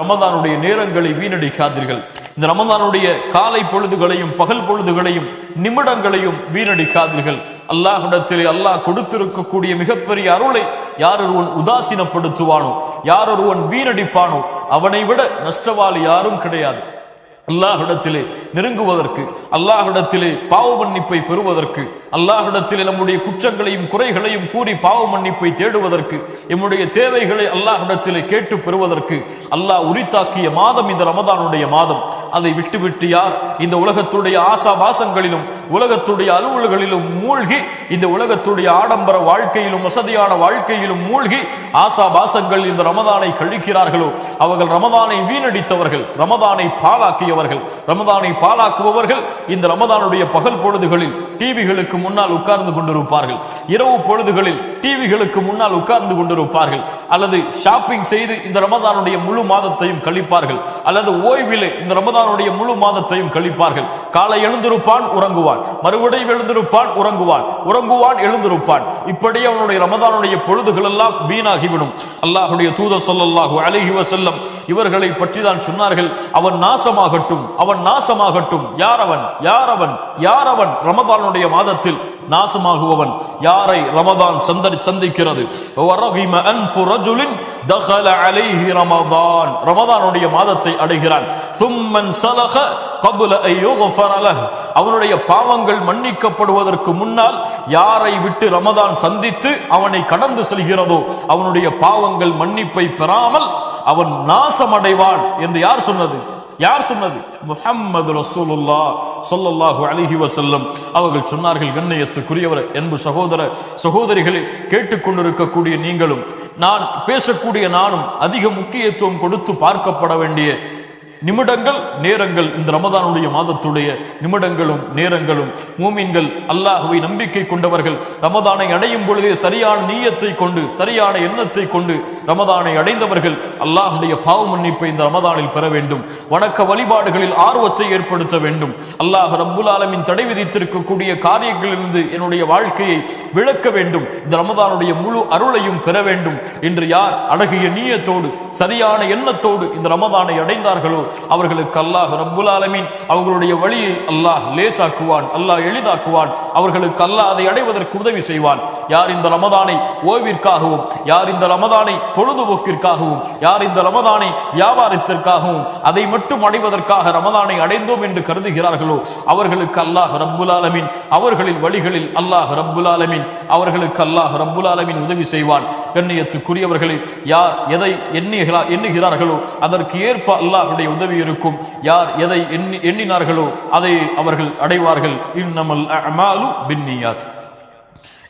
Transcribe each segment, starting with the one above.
ரமதானுடைய நேரங்களை வீணடிக்காதீர்கள். இந்த ரமதானுடைய காலை பொழுதுகளையும் பகல் பொழுதுகளையும் நிமிடங்களையும் வீணடிக்காதீர்கள். அல்லாஹிடத்திலே அல்லாஹ் கொடுத்திருக்கக்கூடிய மிகப்பெரிய அருளை யார் ஒருவன் உதாசீனப்படுத்துவானோ யார் ஒருவன் வீணடிப்பானோ அவனை விட நஷ்டவாளி யாரும் கிடையாது. அல்லாஹிடத்திலே நெருங்குவதற்கு அல்லாஹிடத்திலே பாவ மன்னிப்பை பெறுவதற்கு அல்லாஹிடத்தில் நம்முடைய குற்றங்களையும் குறைகளையும் கூறி பாவ மன்னிப்பை தேடுவதற்கு எம்முடைய தேவைகளை அல்லாஹிடத்தில் கேட்டு பெறுவதற்கு அல்லாஹ் உரித்தாக்கிய மாதம் இந்த ரமதானுடைய மாதம். அதை விட்டுவிட்டு யார் இந்த உலகத்துடைய ஆசா பாசங்களிலும் உலகத்துடைய அலுவல்களிலும் மூழ்கி இந்த உலகத்துடைய ஆடம்பர வாழ்க்கையிலும் வசதியான வாழ்க்கையிலும் மூழ்கி ஆசா பாசங்கள் இந்த ரமதானை கழிக்கிறார்களோ? அவர்கள் ரமதானை வீணடித்தவர்கள் ரமதானை பாலாக்கியவர்கள் ரமதானை பாலாக்குபவர்கள் இந்த ரமதானுடைய பகல் பொழுதுகளில் டிவிகளுக்கு முன்னால் உட்கார்ந்து கொண்டிருப்பார்கள். இரவு பொழுதுகளில் டிவிகளுக்கு முன்னால் உட்கார்ந்து கொண்டிருப்பார்கள். அல்லது ஷாப்பிங் செய்து இந்த ரமதானுடைய முழு மாதத்தையும் கழிப்பார்கள். அல்லது ஓய்விலே இந்த ரமதானுடைய முழு மாதத்தையும் கழிப்பார்கள். காலை எழுந்திருப்பான் உறங்குவான். மறுபடியும் எழுந்திருப்பான் உறங்குவான். உறங்குவான் எழுந்திருப்பான். இப்படியே அவனுடைய ரமதானுடைய பொழுதுகள் எல்லாம் வீணாகிவிடும். அல்லாஹுடைய தூதர் சொல்லல்லாஹு அலைஹி வஸல்லம் இவர்களை பற்றி தான் சொன்னார்கள். அவன் நாசமாகட்டும் அவன் நாசமாகட்டும். யார் அவன்? யார் அவன்? யார் அவன்? ரமதானுடைய மாதத்தில் நாசமாகுபவன். யாரை ரமதான் சந்தடி சந்திக்கிறது? ரமதான். ரமதானுடைய மாதத்தை அடைகிறான். சும்மன் சலக கபுல ஐயோகஃபர அவனுடைய பாவங்கள் மன்னிக்கப்படுவதற்கு முன்னால் யாரை விட்டு ரமதான் சந்தித்து அவனை கடந்து செல்கிறதோ அவனுடைய பாவங்கள் மன்னிப்பை பெறாமல் அவன் நாசமடைவான் என்று யார் சொன்னது? யார் சொன்னது? முஹம்மது ரசூலுல்லா சொல்லல்லாஹு அலிஹி வசல்லம் அவர்கள் சொன்னார்கள் கண்ணியத்துக்குரியவர் என்பு சகோதர சகோதரிகளை கேட்டுக்கொண்டிருக்கக்கூடிய நீங்களும் நான் பேசக்கூடிய நானும் அதிக முக்கியத்துவம் கொடுத்து பார்க்கப்பட வேண்டிய நிமிடங்கள் நேரங்கள் இந்த ரமதானுடைய மாதத்துடைய நிமிடங்களும் நேரங்களும். மூமின்கள் அல்லாஹுவை நம்பிக்கை கொண்டவர்கள். ரமதானை அடையும் பொழுதே சரியான நீயத்தை கொண்டு சரியான எண்ணத்தை கொண்டு ரமதானை அடைந்தவர்கள். அல்லாஹுடைய பாவ மன்னிப்பை இந்த ரமதானில் பெற வேண்டும். வணக்க வழிபாடுகளில் ஆர்வத்தை ஏற்படுத்த வேண்டும். அல்லாஹ் ரப்புல் ஆலமின் தடை விதித்திருக்கக்கூடிய காரியங்களிலிருந்து என்னுடைய வாழ்க்கையை விளக்க வேண்டும். இந்த ரமதானுடைய முழு அருளையும் பெற வேண்டும். என்று யார் அழகிய நீயத்தோடு சரியான எண்ணத்தோடு இந்த ரமதானை அடைந்தார்களோ அவர்களுக்கு அல்லாஹ் ரப்புல் ஆலமீன் அவர்களுடைய வழியை அல்லாஹ் லேசாக்குவான் அல்லாஹ் எளிதாக்குவான். அவர்களுக்கு அல்லாஹ் அதை அடைவதற்கு உதவி செய்வான். யார் இந்த ரமதானை ஓய்விற்காகவும் யார் இந்த ரமதானை பொழுதுபோக்கிற்காகவும் யார் இந்த ரமதானை வியாபாரத்திற்காகவும் அதை மட்டும் அடைவதற்காக ரமதானை அடைந்தோம் என்று கருதுகிறார்களோ அவர்களுக்கு அல்லாஹ் ரப்புல் ஆலமீன் அவர்களின் வழிகளில் அல்லாஹ் ரப்புல் ஆலமீன் அவர்களுக்கு அல்லாஹ் ரப்புல் ஆலமீன் உதவி செய்வான். கண்ணியத்துக்குரியவர்களை யார் எதை எண்ணுகிறா எண்ணுகிறார்களோ அதற்கு ஏற்ப அல்லாஹுடைய உதவி இருக்கும். யார் எதை எண்ணி எண்ணினார்களோ அதை அவர்கள் அடைவார்கள். இன்னமல் அமாலு பின்னியாத்.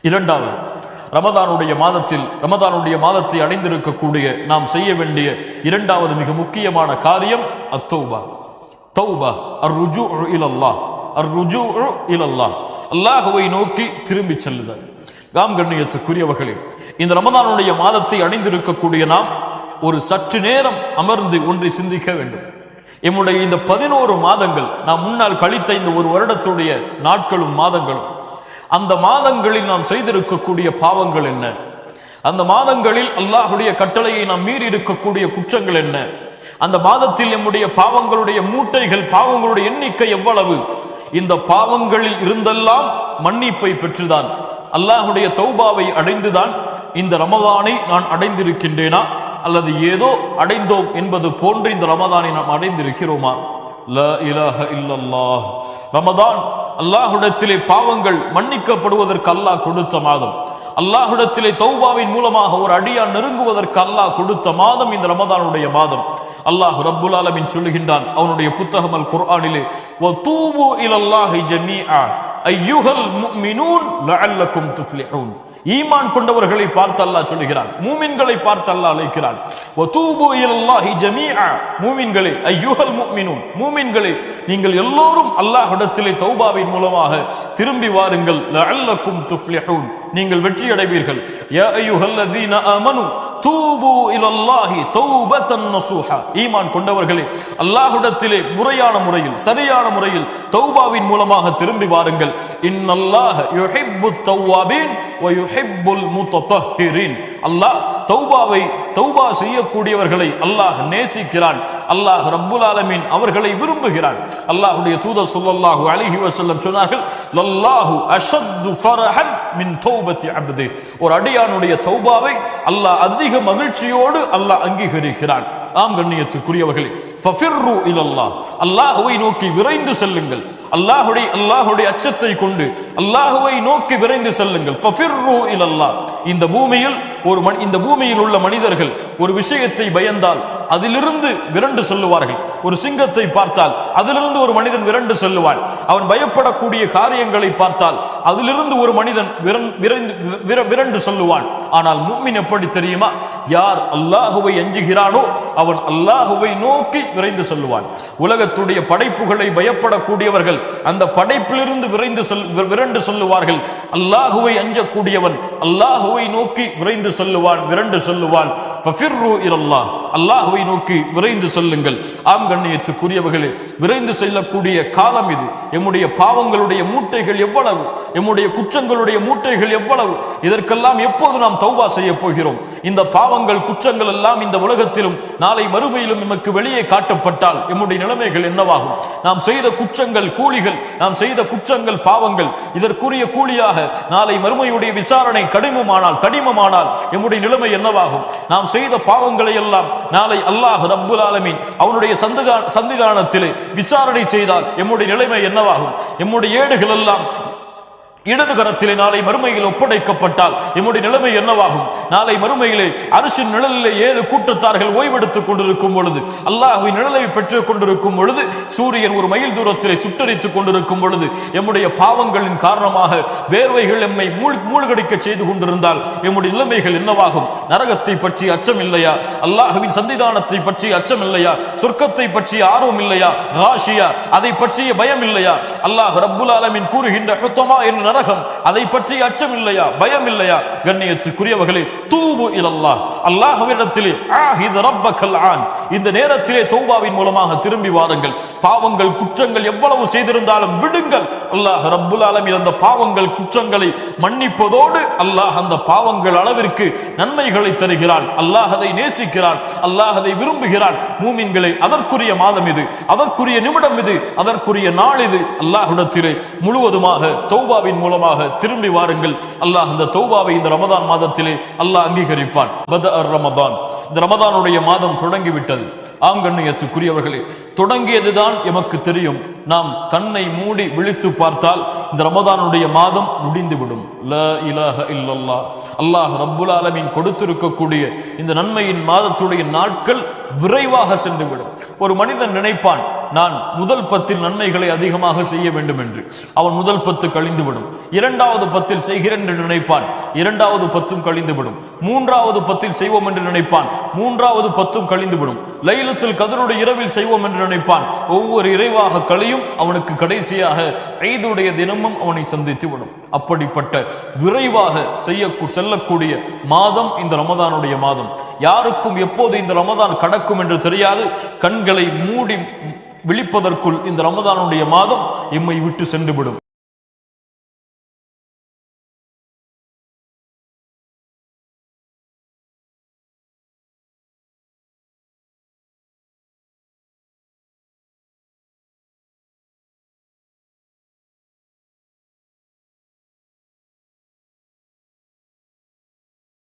இரண்டாவது ரமதானுடைய மாதத்தில் ரமதானுடைய மாதத்தை அடைந்திருக்கக்கூடிய நாம் செய்ய வேண்டிய இரண்டாவது மிக முக்கியமான காரியம் அத்தௌபா. தௌபா அர் ருஜு இலல்லா அர் ருஜு இலல்லா அல்லாஹுவை நோக்கி திரும்பிச் செல்லுதல். காம் கண்ணியத்துக்குரியவர்களே இந்த ரமதானுடைய மாதத்தை அணிந்திருக்கக்கூடிய நாம் ஒரு சற்று நேரம் அமர்ந்து ஒன்றை சிந்திக்க வேண்டும். எம்முடைய இந்த பதினோரு மாதங்கள் நாம் முன்னால் கழித்த இந்த ஒரு வருடத்துடைய நாட்களும் மாதங்களும் அந்த மாதங்களில் நாம் செய்திருக்கக்கூடிய பாவங்கள் என்ன? அந்த மாதங்களில் அல்லாஹுடைய கட்டளையை நாம் மீறி இருக்கக்கூடிய குற்றங்கள் என்ன? அந்த மாதத்தில் நம்முடைய பாவங்களுடைய மூட்டைகள் பாவங்களுடைய எண்ணிக்கை எவ்வளவு? இந்த பாவங்களில் இருந்தெல்லாம் மன்னிப்பை பெற்றுதான். அல்லாஹுடைய தௌபாவை அடைந்துதான் இந்த ரமதானை நான் அடைந்திருக்கின்றேனா? அல்லது ஏதோ அடைந்தோம் என்பது போன்று இந்த ரமதானை நாம் அடைந்திருக்கிறோமா? ல ரமதான் அல்லாஹுடத்திலே பாவங்கள் மன்னிக்கப்படுவதற்கு அல்லாஹ் கொடுத்த மாதம். அல்லாஹுடத்திலே தௌபாவின் மூலமாக ஒரு அடியான் நெருங்குவதற்கு அல்லாஹ் கொடுத்த மாதம் இந்த ரமதானுடைய மாதம். அல்லாஹ் ரப்புல் ஆலமின் சொல்லுகின்றான் அவனுடைய புத்தகம் அல் குர்ஆனிலே ஐயுகல் முஃமினூன் லஅல்லக்கும் துஃப்லிஹூன். ஈமான் கொண்டவர்களை பார்த்து அல்லாஹ் சொல்லுகிறான். மூமின்களை பார்த்து அல்லாஹ் அழைக்கிறான். வதூபு இலல்லாஹி ஜமீஆ. மூமின்களே ஐயுஹல் முஃமினூன் மூமின்களே நீங்கள் எல்லோரும் அல்லாஹ்விடத்திலே தௌபாவின் மூலமாக திரும்பி வாருங்கள். லஅல்லக்கும் துஃப்லிஹூன். நீங்கள் வெற்றி அடைவீர்கள் யா அய்யுஹல்லதீன ஆமனு தூபு இலல்லாஹி தௌபத்தன் நசூஹா. ஈமான் கொண்டவர்களே அல்லாஹுடத்திலே முறையான முறையில் சரியான முறையில் தௌபாவின் மூலமாக திரும்பி வாருங்கள். இன்னல்லாஹ யுஹிப்பு தௌவாபீன் வ யுஹிப்புல் அல்லாஹ் தௌபாவை தௌபா செய்யக்கூடியவர்களை அல்லாஹ் நேசிக்கிறான். அல்லாஹ் ரப்புல் ஆலமீன் அவர்களை விரும்புகிறான். அல்லாஹுடைய தூதர் சொல்லல்லாஹு அலைஹி வசல்லம் சொன்னார்கள் லல்லாஹு அஷத்து ஃபரஹன் மின் தௌபத்தி அப்து. ஒரு அடியானுடைய தௌபாவை அல்லாஹ் அதிக மகிழ்ச்சியோடு அல்லாஹ் அங்கீகரிக்கிறான். ஆம் கண்ணியத்துக்குரியவர்களே ஃபஃபிர்ரு இலல்லாஹ். அல்லாஹ்வை நோக்கி விரைந்து செல்லுங்கள். அல்லாஹுடைய அல்லாஹுடைய அச்சத்தை கொண்டு அல்லாஹுவை நோக்கி விரைந்து செல்லுங்கள். ஃபஃபிர்ரு இந்த பூமியில் ஒரு மனி இந்த பூமியில் உள்ள மனிதர்கள் ஒரு விஷயத்தை பயந்தால் அதிலிருந்து விரண்டு செல்லுவார்கள். ஒரு சிங்கத்தை பார்த்தால் அதிலிருந்து ஒரு மனிதன் விரண்டு செல்லுவான். அவன் பயப்படக்கூடிய காரியங்களை பார்த்தால் அதிலிருந்து ஒரு மனிதன் விரைந்து விர- விரண்டு செல்லுவான். ஆனால் மூமின் எப்படி தெரியுமா? யார் அல்லாஹுவை அஞ்சுகிறானோ அவன் அல்லாஹுவை நோக்கி விரைந்து செல்லுவான். உலகத்துடைய படைப்புகளை பயப்படக்கூடியவர்கள் அந்த படைப்பிலிருந்து விரைந்து செல் வி- விரண்டு செல்லுவார்கள். அல்லாஹுவை அஞ்சக்கூடியவன் அல்லாஹுவை நோக்கி விரைந்து செல்லுவான் விரண்டு செல்லுவான். அல்லாஹுவை நோக்கி விரைந்து செல்லுங்கள். ஆம் கண்ணியத்துக்குரியவர்களே விரைந்து செல்லக்கூடிய காலம் இது. எம்முடைய பாவங்களுடைய மூட்டைகள் எவ்வளவு? எம்முடைய குற்றங்களுடைய மூட்டைகள் எவ்வளவு? இதற்கெல்லாம் எப்போது நாம் தௌபா செய்ய போகிறோம்? இந்த பாவங்கள் குற்றங்கள் எல்லாம் இந்த உலகத்திலும் நாளை மறுமையிலும் நமக்கு வெளியே காட்டப்பட்டால் எம்முடைய நிலைமைகள் என்னவாகும்? நாம் செய்த குற்றங்கள் கூலிகள் நாம் செய்த குற்றங்கள் பாவங்கள் இதற்குரிய கூலியாக நாளை மறுமையுடைய விசாரணை கடிமமானால் தடிமமானால் எம்முடைய நிலைமை என்னவாகும்? நாம் செய்த பாவங்களை எல்லாம் நாளை அல்லாஹ் ரப்புல் ஆலமீன் அவனுடைய சந்திதா சந்திதானத்திலே விசாரணை செய்தால் எம்முடைய நிலைமை என்னவாகும்? எம்முடைய ஏடுகள் எல்லாம் இடது கரத்திலே நாளை மறுமையில் ஒப்படைக்கப்பட்டால் எம்முடைய நிலைமை என்னவாகும்? நாளை மறுமையிலே அரசின் நிழலிலே ஏழு கூட்டத்தார்கள் ஓய்வெடுத்துக் கொண்டிருக்கும் பொழுது அல்லாஹ்வின் நிழலை பெற்றுக் கொண்டிருக்கும் பொழுது சூரியன் ஒரு மைல் தூரத்திலே சுட்டரித்துக் கொண்டிருக்கும் பொழுது எம்முடைய பாவங்களின் காரணமாக வேர்வைகள் எம்மை மூழ் மூழ்கடிக்க செய்து கொண்டிருந்தால் எம்முடைய நிலைமைகள் என்னவாகும்? நரகத்தை பற்றி அச்சம் இல்லையா? அல்லாஹுவின் சந்திதானத்தை பற்றி அச்சம் இல்லையா? சொர்க்கத்தை பற்றிய ஆர்வம் இல்லையா? ராஷியா அதை பற்றிய பயம் இல்லையா? அல்லாஹ் ரப்புல் ஆலமின் கூறுகின்ற ஹுத்தமா என்ற நரகம் அதை பற்றி அச்சம் இல்லையா? பயம் இல்லையா? கண்ணியத்துக்குரியவர்களே தூபு இலல்லாஹ் அல்லாஹ்விடத்திலே ஆஹித ரப்பக்கல் ஆன். இந்த நேரத்திலே தௌபாவின் மூலமாக திரும்பி வாருங்கள். பாவங்கள் குற்றங்கள் எவ்வளவு செய்திருந்தாலும் விடுங்கள். அல்லாஹ் ரப்புல் ஆலமீன் அந்த பாவங்கள் குற்றங்களை மன்னிப்பதோடு அல்லாஹ் அந்த பாவங்கள் அளவிற்கு நன்மைகளை தருகிறான். அல்லாஹ் அதை நேசிக்கிறான். அல்லாஹ் அதை விரும்புகிறான். மூமின்களை அதற்குரிய மாதம் இது. அதற்குரிய நிமிடம் இது. அதற்குரிய நாள் இது. அல்லாஹ்விடத்திலே முழுவதுமாக தௌபாவின் மூலமாக திரும்பி வாருங்கள். அல்லாஹ் அந்த தௌபாவை இந்த ரமதான் மாதத்திலே அல்லாஹ் அங்கீகரிப்பான். அர் ரமதான். இந்த ரமதானுடைய மாதம் தொடங்கிவிட்டது. ஆங்கண்ணியத்துக்குரியவர்களே தொடங்கியதுதான் எமக்கு தெரியும். நாம் கண்ணை மூடி விழித்து பார்த்தால் இந்த ரமதானுடைய மாதம் முடிந்துவிடும். ல இலாஹ இல்லல்லா அல்லாஹ் ரப்புல் ஆலமின் கொடுத்திருக்கக்கூடிய இந்த நன்மையின் மாதத்துடைய நாட்கள் விரைவாக சென்றுவிடும். ஒரு மனிதன் நினைப்பான் நான் முதல் பத்தில் நன்மைகளை அதிகமாக செய்ய வேண்டும் என்று அவன் முதல் பத்து கழிந்துவிடும். இரண்டாவது பத்தில் செய்கிறேன் என்று நினைப்பான் இரண்டாவது பத்தும் கழிந்துவிடும். மூன்றாவது பத்தில் செய்வோம் என்று நினைப்பான் மூன்றாவது பத்தும் கழிந்துவிடும். லைலத்தில் கதருடைய இரவில் செய்வோம் என்று நினைப்பான் ஒவ்வொரு இறைவாக கழியும் அவனுக்கு கடைசியாக ஐதுடைய தினமும் அவனை சந்தித்து விடும் அப்படிப்பட்ட விரைவாக செய்ய செல்லக்கூடிய மாதம் இந்த ரமதானுடைய மாதம். யாருக்கும் எப்போது இந்த ரமதான் கடக்கும் என்று தெரியாது. கண்களை மூடி விழிப்பதற்குள் இந்த ரமதானுடைய மாதம் எம்மை விட்டு சென்றுவிடும்.